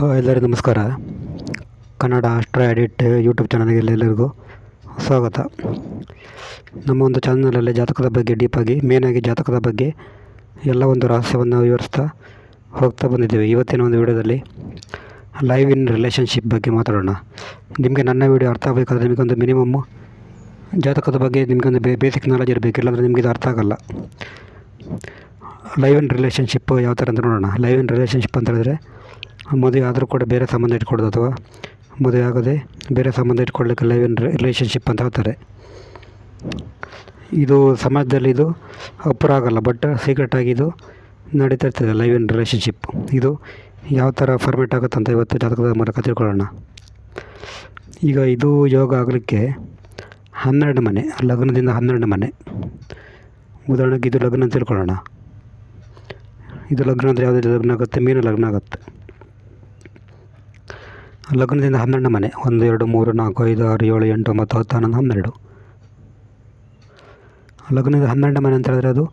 ಎಲ್ಲರಿಗೂ ನಮಸ್ಕಾರ. Kannada ಅಸ್ಟ್ರಾ edit YouTube ಚಾನಲ್ಗೆ ಎಲ್ಲರಿಗೂ ಸ್ವಾಗತ. ನಮ್ಮ ಒಂದು ಚಾನಲಲ್ಲಿ ಜಾತಕದ ಬಗ್ಗೆ ಡೀಪಾಗಿ ಮೇನಾಗಿ ಜಾತಕದ ಬಗ್ಗೆ ಎಲ್ಲ ಒಂದು ರಹಸ್ಯವನ್ನು ವಿವರಿಸ್ತಾ ಹೋಗ್ತಾ ಬಂದಿದ್ದೇವೆ. ಇವತ್ತಿನ ಒಂದು ವಿಡಿಯೋದಲ್ಲಿ ಲೈವ್ ಇನ್ ರಿಲೇಷನ್ಶಿಪ್ ಬಗ್ಗೆ ಮಾತಾಡೋಣ. ನಿಮಗೆ ನನ್ನ ವಿಡಿಯೋ ಅರ್ಥ ಆಗಬೇಕಾದ್ರೆ ನಿಮಗೊಂದು ಮಿನಿಮಮ್ಮು ಜಾತಕದ ಬಗ್ಗೆ ನಿಮಗೊಂದು ಬೇ ಬೇಸಿಕ್ ನಾಲೆಜ್ ಇರಬೇಕು. ಇಲ್ಲಾಂದರೆ ನಿಮಗೆ ಇದು ಅರ್ಥ ಆಗಲ್ಲ. ಲೈವ್ ಇನ್ ರಿಲೇಷನ್ಶಿಪ್ ಯಾವ ಥರ ಅಂತ ನೋಡೋಣ. ಲೈವ್ ಇನ್ ರಿಲೇಷನ್ಶಿಪ್ ಅಂತ ಹೇಳಿದ್ರೆ ಮದುವೆ ಆದರೂ ಕೂಡ ಬೇರೆ ಸಂಬಂಧ ಇಟ್ಕೊಳ್ಳೋದು ಅಥವಾ ಮದುವೆ ಆಗದೆ ಬೇರೆ ಸಂಬಂಧ ಇಟ್ಕೊಳ್ಲಿಕ್ಕೆ ಲೈವ್ ಇನ್ ರಿಲೇಷನ್ಶಿಪ್ ಅಂತ ಹೇಳ್ತಾರೆ. ಇದು ಸಮಾಜದಲ್ಲಿ ಇದು ಅಪರ ಆಗೋಲ್ಲ, ಬಟ್ ಸೀಕ್ರೆಟಾಗಿ ಇದು ನಡೀತಾ ಇರ್ತದೆ ಲೈವ್ ಇನ್ ರಿಲೇಷನ್ಶಿಪ್ ಇದು ಯಾವ ಥರ ಫಾರ್ಮೇಟ್ ಆಗುತ್ತೆ ಅಂತ ಇವತ್ತು ಜಾತಕದ ಮೂಲಕ ತಿಳ್ಕೊಳ್ಳೋಣ. ಈಗ ಇದು ಯೋಗ ಆಗಲಿಕ್ಕೆ ಹನ್ನೆರಡು ಮನೆ, ಲಗ್ನದಿಂದ ಹನ್ನೆರಡು ಮನೆ. ಉದಾಹರಣೆಗೆ ಇದು ಲಗ್ನ ಅಂತ ತಿಳ್ಕೊಳ್ಳೋಣ. ಇದು ಲಗ್ನ ಅಂದರೆ ಯಾವುದೇ? ಲಗ್ನ ಆಗುತ್ತೆ, ಮೀನ ಲಗ್ನ ಆಗುತ್ತೆ. ಲಗ್ನದಿಂದ ಹನ್ನೆರಡು ಮನೆ. ಒಂದು, ಎರಡು, ಮೂರು, ನಾಲ್ಕು, ಐದು, ಆರು, ಏಳು, ಎಂಟು, ಒಂಬತ್ತು, ಹತ್ತು, ಹನ್ನೊಂದು, ಹನ್ನೆರಡು. ಲಗ್ನದಿಂದ ಹನ್ನೆರಡು ಮನೆ ಅಂತ ಹೇಳಿದ್ರೆ ಅದು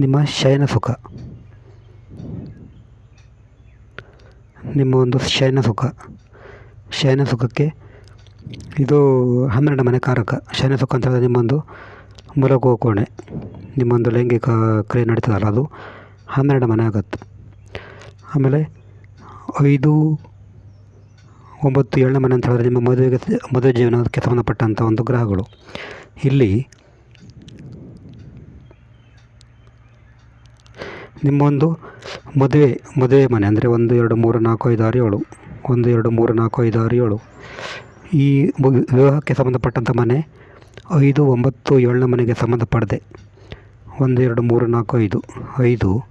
ನಿಮ್ಮ ಶಯನ ಸುಖ. ನಿಮ್ಮ ಒಂದು ಶಯನ ಸುಖ. ಶಯನ ಸುಖಕ್ಕೆ ಇದು ಹನ್ನೆರಡು ಮನೆ ಕಾರಕ. ಶಯನ ಸುಖ ಅಂತ ಹೇಳಿದ್ರೆ ನಿಮ್ಮೊಂದು ಮಲಗುವ ಕೋಣೆ. ನಿಮ್ಮೊಂದು ಲೈಂಗಿಕ ಕ್ರಿಯೆ ನಡೀತದಲ್ಲ ಅದು ಹನ್ನೆರಡು ಮನೆ ಆಗುತ್ತೆ. ಆಮೇಲೆ ಐದು ಒಂಬತ್ತು ಏಳನೇ ಮನೆ ಅಂತ ಹೇಳಿದ್ರೆ ನಿಮ್ಮ ಮದುವೆಗೆ ಮದುವೆ ಜೀವನಕ್ಕೆ ಸಂಬಂಧಪಟ್ಟಂಥ ಒಂದು ಗ್ರಹಗಳು. ಇಲ್ಲಿ ನಿಮ್ಮೊಂದು ಮದುವೆ ಮದುವೆ ಮನೆ ಅಂದರೆ ಒಂದು, ಎರಡು, ಮೂರು, ನಾಲ್ಕು, ಐದು, ಆರು, ಏಳು. ಒಂದು, ಎರಡು, ಮೂರು, ನಾಲ್ಕು, ಐದು, ಆರು, ಏಳು. ಈ ವಿವಾಹಕ್ಕೆ ಸಂಬಂಧಪಟ್ಟಂಥ ಮನೆ ಐದು, ಒಂಬತ್ತು, ಏಳನೇ ಮನೆಗೆ ಸಂಬಂಧಪಡದೆ. ಒಂದು, ಎರಡು, ಮೂರು, ನಾಲ್ಕು, ಐದು ಐದು,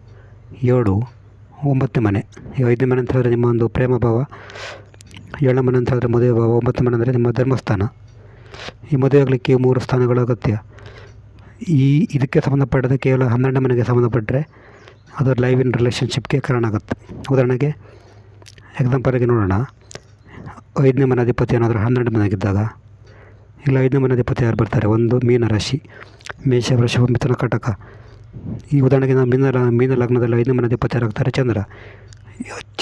ಏಳು, ಒಂಬತ್ತನೇ ಮನೆ. ಈ ಐದನೇ ಮನೆ ಅಂತ ಹೇಳಿದ್ರೆ ನಿಮ್ಮ ಒಂದು ಪ್ರೇಮ ಭಾವ ಏಳನೇ ಮನೆ ಅಂತ ಹೇಳಿದ್ರೆ ಮದುವೆ ಭಾವ, ಒಂಬತ್ತನೇ ಮನೆ ಅಂದರೆ ನಿಮ್ಮ ಧರ್ಮಸ್ಥಾನ. ಈ ಮದುವೆ ಆಗಲಿಕ್ಕೆ ಮೂರು ಸ್ಥಾನಗಳು ಅಗತ್ಯ. ಈ ಇದಕ್ಕೆ ಸಂಬಂಧಪಟ್ಟದೆ ಕೇವಲ ಹನ್ನೆರಡನೇ ಮನೆಗೆ ಸಂಬಂಧಪಟ್ಟರೆ ಅದು ಲೈವ್ ಇನ್ ರಿಲೇಷನ್ಶಿಪ್ಗೆ ಕಾರಣ ಆಗುತ್ತೆ. ಉದಾಹರಣೆಗೆ ಎಕ್ಸಾಂಪಲ್ಗೆ ನೋಡೋಣ. ಐದನೇ ಮನೆ ಅಧಿಪತಿ ಏನಾದರೂ ಹನ್ನೆರಡು ಮನೆಗಿದ್ದಾಗ ಇಲ್ಲ ಐದನೇ ಮನೆ ಅಧಿಪತಿ ಯಾರು ಬರ್ತಾರೆ? ಒಂದು ಮೀನ ರಾಶಿ, ಮೇಷ, ವೃಷಭ, ಮಿಥುನ ಕಟಕ. ಈ ಉದಾಹರಣೆಗೆ ನಾವು ಮೀನ ಮೀನ ಲಗ್ನದಲ್ಲಿ ಐದನೇ ಮನೆ ಅಧಿಪತಿ ಯಾರಾಗ್ತಾರೆ? ಚಂದ್ರ.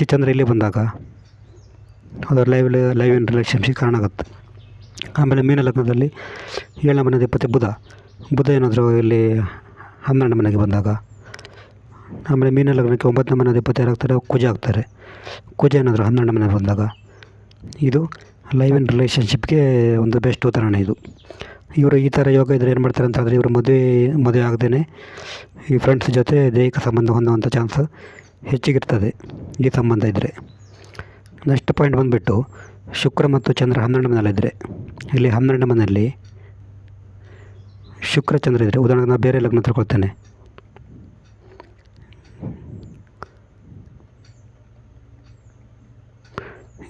ಚಂದ್ರ ಇಲ್ಲಿ ಬಂದಾಗ ಅದು ಲೈವ್ ಲೈವ್ ಇನ್ ರಿಲೇಷನ್ಶಿಪ್ ಕಾರಣ ಆಗುತ್ತೆ. ಆಮೇಲೆ ಮೀನ ಲಗ್ನದಲ್ಲಿ ಏಳನೇ ಮನೆ ಅಧಿಪತಿ ಬುಧ. ಬುಧ ಏನಾದರೂ ಇಲ್ಲಿ ಹನ್ನೆರಡನೇ ಮನೆಗೆ ಬಂದಾಗ, ಆಮೇಲೆ ಮೀನ ಲಗ್ನಕ್ಕೆ ಒಂಬತ್ತನೇ ಮನೆ ಅಧಿಪತಿ ಯಾರಾಗ್ತಾರೆ, ಕುಜ ಆಗ್ತಾರೆ. ಕುಜ ಏನಾದರೂ ಹನ್ನೆರಡನೇ ಮನೆಗೆ ಬಂದಾಗ, ಇದು ಲೈವ್ ಇನ್ ರಿಲೇಷನ್ಶಿಪ್ಗೆ ಒಂದು ಬೆಸ್ಟ್ ಉದಾಹರಣೆ ಇದು. ಇವರು ಈ ಥರ ಯೋಗ ಇದ್ದರೆ ಏನು ಮಾಡ್ತಾರೆ ಅಂತ ಇವರ ಇವರು ಮದುವೆ ಮದುವೆ ಆಗದೇ ಈ ಫ್ರೆಂಡ್ಸ್ ಜೊತೆ ದೈಹಿಕ ಸಂಬಂಧ ಹೊಂದುವಂಥ ಚಾನ್ಸ್ ಹೆಚ್ಚಿಗಿರ್ತದೆ ಈ ಸಂಬಂಧ ಇದ್ದರೆ ನೆಕ್ಸ್ಟ್ ಪಾಯಿಂಟ್ ಬಂದುಬಿಟ್ಟು ಶುಕ್ರ ಮತ್ತು ಚಂದ್ರ ಹನ್ನೆರಡು ಮನೆಯಲ್ಲಿದ್ದರೆ ಇಲ್ಲಿ ಹನ್ನೆರಡು ಮನೆಯಲ್ಲಿ ಶುಕ್ರ, ಚಂದ್ರ ಇದ್ದರೆ ಉದಾಹರಣೆಗೆ ನಾನು ಬೇರೆ ಲಗ್ನ ತಿಳ್ಕೊಳ್ತೇನೆ.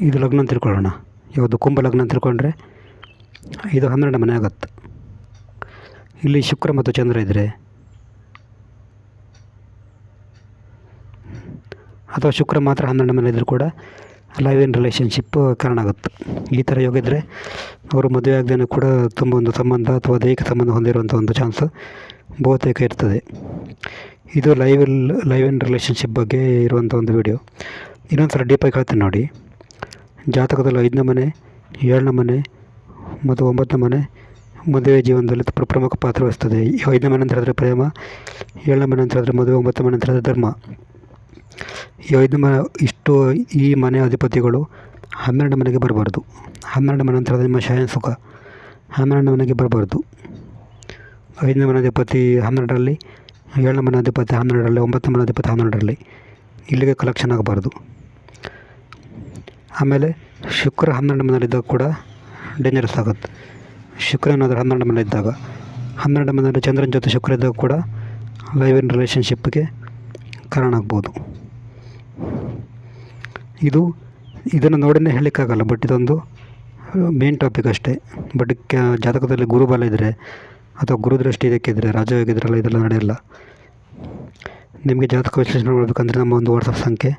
ಇದು ಲಗ್ನ ಅಂತ ತಿಳ್ಕೊಳ್ಳೋಣ. ಯಾವುದು ಕುಂಭ ಲಗ್ನ ಅಂತ ತಿಳ್ಕೊಂಡ್ರೆ ಇದು ಹನ್ನೆರಡು ಮನೆ ಆಗತ್ತೆ. ಇಲ್ಲಿ ಶುಕ್ರ ಮತ್ತು ಚಂದ್ರ ಇದ್ದರೆ ಅಥವಾ ಶುಕ್ರ ಮಾತ್ರ ಹನ್ನೆರಡು ಮನೆ ಇದ್ದರೂ ಕೂಡ ಲೈವ್ ಇನ್ ರಿಲೇಷನ್ಶಿಪ್ ಕಾರಣ ಆಗುತ್ತೆ. ಈ ಥರ ಯೋಗ ಇದ್ದರೆ ಅವರು ಮದುವೆ ಆಗದೇನೂ ಕೂಡ ತುಂಬ ಒಂದು ಸಂಬಂಧ ಅಥವಾ ದೈಹಿಕ ಸಂಬಂಧ ಹೊಂದಿರುವಂಥ ಒಂದು ಚಾನ್ಸ್ ಬಹುತೇಕ ಇರ್ತದೆ. ಇದು ಲೈವ್ ಲೈವ್ ಇನ್ ರಿಲೇಷನ್ಶಿಪ್ ಬಗ್ಗೆ ಇರುವಂಥ ಒಂದು ವಿಡಿಯೋ ಇನ್ನೊಂದು ಸಲ ಡೀಪಾಗಿ ಹೇಳ್ತೀನಿ ನೋಡಿ. ಜಾತಕದಲ್ಲಿ ಐದನೇ ಮನೆ, ಏಳನೇ ಮನೆ ಮತ್ತು ಒಂಬತ್ತನೇ ಮನೆ ಮದುವೆ ಜೀವನದಲ್ಲಿ ಪ್ರ- ಪ್ರಮುಖ ಪಾತ್ರ ವಹಿಸ್ತದೆ. ಐದನೇ ಮನೆ ಅಂತ ಹೇಳಿದ್ರೆ ಪ್ರೇಮ, ಏಳನೇ ಮನೆ ಅಂತ ಹೇಳಿದ್ರೆ ಮದುವೆ, ಒಂಬತ್ತನೇ ಮನೆ ಅಂತ ಹೇಳಿದ್ರೆ ಧರ್ಮ. ಐದು ಮನೆ ಇಷ್ಟು ಈ ಮನೆ ಅಧಿಪತಿಗಳು ಹನ್ನೆರಡು ಮನೆಗೆ ಬರಬಾರ್ದು. ಹನ್ನೆರಡು ಮನೆ ಅಂತ ನಿಮ್ಮ ಶಯನ ಸುಖ. ಹನ್ನೆರಡು ಮನೆಗೆ ಬರಬಾರ್ದು. ಐದನೇ ಮನೆ ಅಧಿಪತಿ ಹನ್ನೆರಡರಲ್ಲಿ, ಏಳನೇ ಮನೆ ಅಧಿಪತಿ ಹನ್ನೆರಡರಲ್ಲಿ, ಒಂಬತ್ತನೇ ಮನೆ ಅಧಿಪತಿ ಹನ್ನೆರಡರಲ್ಲಿ ಇಲ್ಲಿಗೆ ಕಲೆಕ್ಷನ್ ಆಗಬಾರ್ದು. ಆಮೇಲೆ ಶುಕ್ರ ಹನ್ನೆರಡು ಮನೆಯಲ್ಲಿದ್ದಾಗ ಕೂಡ ಡೇಂಜರಸ್ ಆಗುತ್ತೆ. ಶುಕ್ರ ಏನಾದರೂ ಹನ್ನೆರಡು ಮನೆ ಇದ್ದಾಗ, ಹನ್ನೆರಡು ಮನೆಯಲ್ಲಿ ಚಂದ್ರನ ಜೊತೆ ಶುಕ್ರ ಇದ್ದಾಗ ಕೂಡ ಲೈವ್ ಇನ್ ರಿಲೇಷನ್ಶಿಪ್ಗೆ ಕಾರಣ ಆಗ್ಬೋದು. ಇದು ಇದನ್ನು ನೋಡಿನೇ ಹೇಳಲಿಕ್ಕಾಗಲ್ಲ ಬಟ್ ಇದೊಂದು ಮೇನ್ ಟಾಪಿಕ್ ಅಷ್ಟೇ. ಬಟ್ ಜಾತಕದಲ್ಲಿ ಗುರುಬಲ ಇದ್ದರೆ ಅಥವಾ ಗುರುದೃಷ್ಟಿ ಇದಕ್ಕಿದ್ರೆ ರಾಜಯೋಗ ಇದ್ರಲ್ಲ, ಇದೆಲ್ಲ ನಡೆಯಲ್ಲ. ನಿಮಗೆ ಜಾತಕ ವಿಶ್ಲೇಷಣೆ ಮಾಡಬೇಕಂದ್ರೆ ನಮ್ಮ ಒಂದು ವಾಟ್ಸಪ್ ಸಂಖ್ಯೆ.